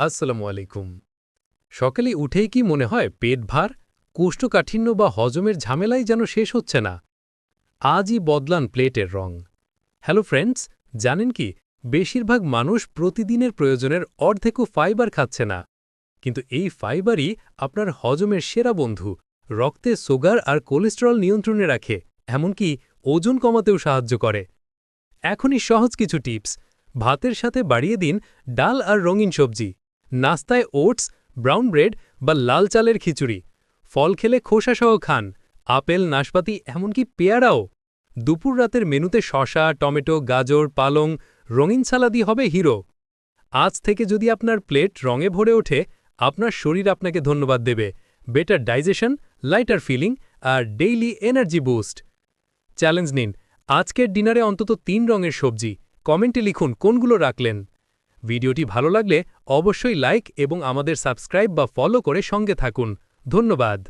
আসসালামু আলাইকুম। সকালে উঠেই কি মনে হয় পেট ভার, কোষ্ঠকাঠিন্য বা হজমের ঝামেলাই যেন শেষ হচ্ছে না? আজই বদলান প্লেটের রং। হ্যালো ফ্রেন্ডস, জানেন কি, বেশিরভাগ মানুষ প্রতিদিনের প্রয়োজনের অর্ধেকও ফাইবার খাচ্ছে না। কিন্তু এই ফাইবারই আপনার হজমের সেরা বন্ধু, রক্তে সুগার আর কোলেস্টেরল নিয়ন্ত্রণে রাখে, এমনকি ওজন কমাতেও সাহায্য করে। এখনই সহজ কিছু টিপস। ভাতের সাথে বাড়িয়ে দিন ডাল আর রঙিন সবজি। নাস্তায় ওটস, ব্রাউন ব্রেড বা লাল চালের খিচুড়ি। ফল খেলে খোসাসহ খান। আপেল, নাশপাতি, এমনকি পেয়ারাও। দুপুর রাতের মেনুতে শশা টমেটো, গাজর, পালং, রঙিন সালাদি হবে হিরো। আজ থেকে যদি আপনার প্লেট রঙে ভরে ওঠে, আপনার শরীর আপনাকে ধন্যবাদ দেবে। বেটার ডাইজেশন, লাইটার ফিলিং আর ডেইলি এনার্জি বুস্ট। চ্যালেঞ্জ নিন। আজকের ডিনারে অন্তত তিন রঙের সবজি। কমেন্টে লিখুন কোনগুলো রাখলেন। ভিডিওটি ভালো লাগলে অবশ্যই লাইক এবং আমাদের সাবস্ক্রাইব বা ফলো করে সঙ্গে থাকুন। ধন্যবাদ।